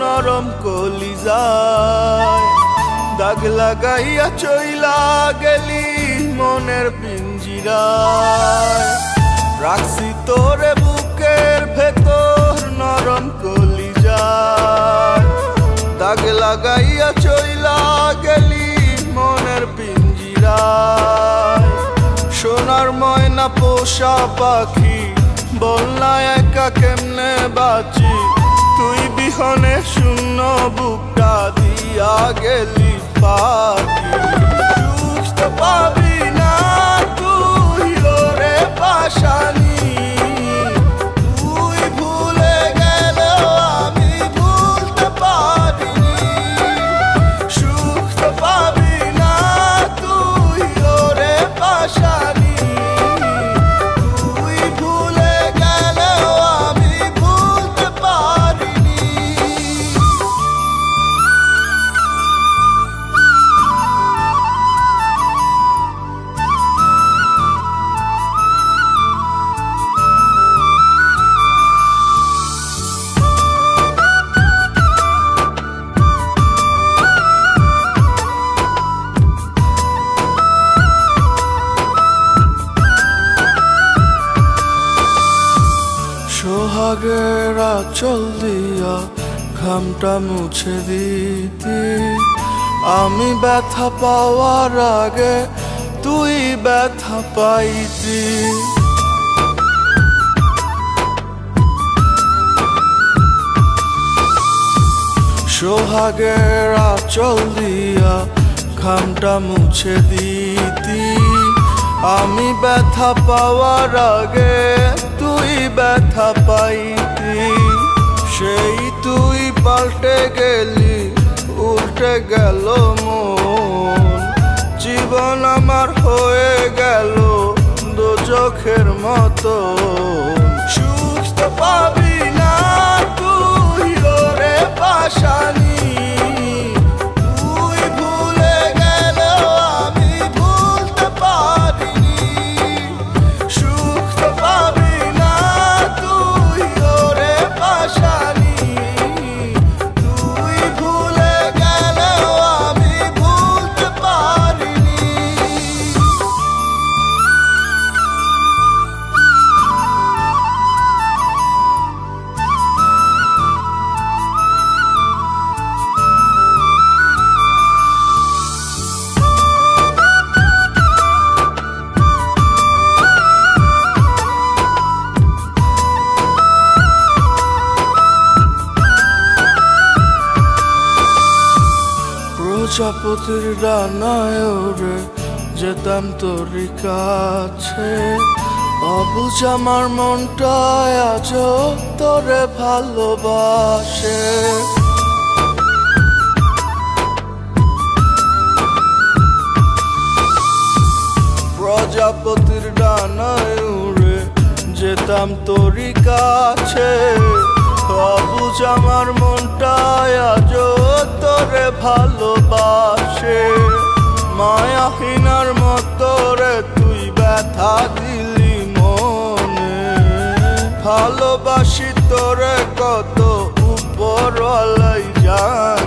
নরম কলি যায় দাগ লাগাইয়া চইলা গেলি মনের পিঞ্জিরায়। রাখছি তোরে বুকের ভেতর নরম কলি যায় দাগ লাগাইয়া চইলা গেলি মনের পিঞ্জিরায়। সোনার ময়না পোষা পাখি বল না একা কেমনে বাঁচি? তুই বিহনে শূন্য বুকটা দিয়া গেলি পাখি। সোহাগের আচল দিয়া ঘামটা মুছে দিতি। আমি ব্যথা পাওয়ার আগে তুই ব্যথা পাইতি। সোহাগের আচল দিয়া ঘামটা মুছে দিতি। আমি ব্যথা পাওয়ার আগে ব্যথা পাইতি, সেই তুই পাল্টে গেলি, উল্টে গেল মন। জীবন আমার হয়ে গেল দু চোখের মতো প্রজাপতির ডানায় যেতাম তোরই কাছে। অবুঝ আমার মনটায় আজও তোরে ভালোবাসে। প্রজাপতির ডানায় উড়ে যেতাম তোরই কাছে। অবুঝ আমার মনটায় আজও তোরে ভালোবাসে। মায়াহীনার মতো রে তুই ব্যথা দিলি মনে। ভালোবাসি তোরে কত উপরওয়ালাই জান।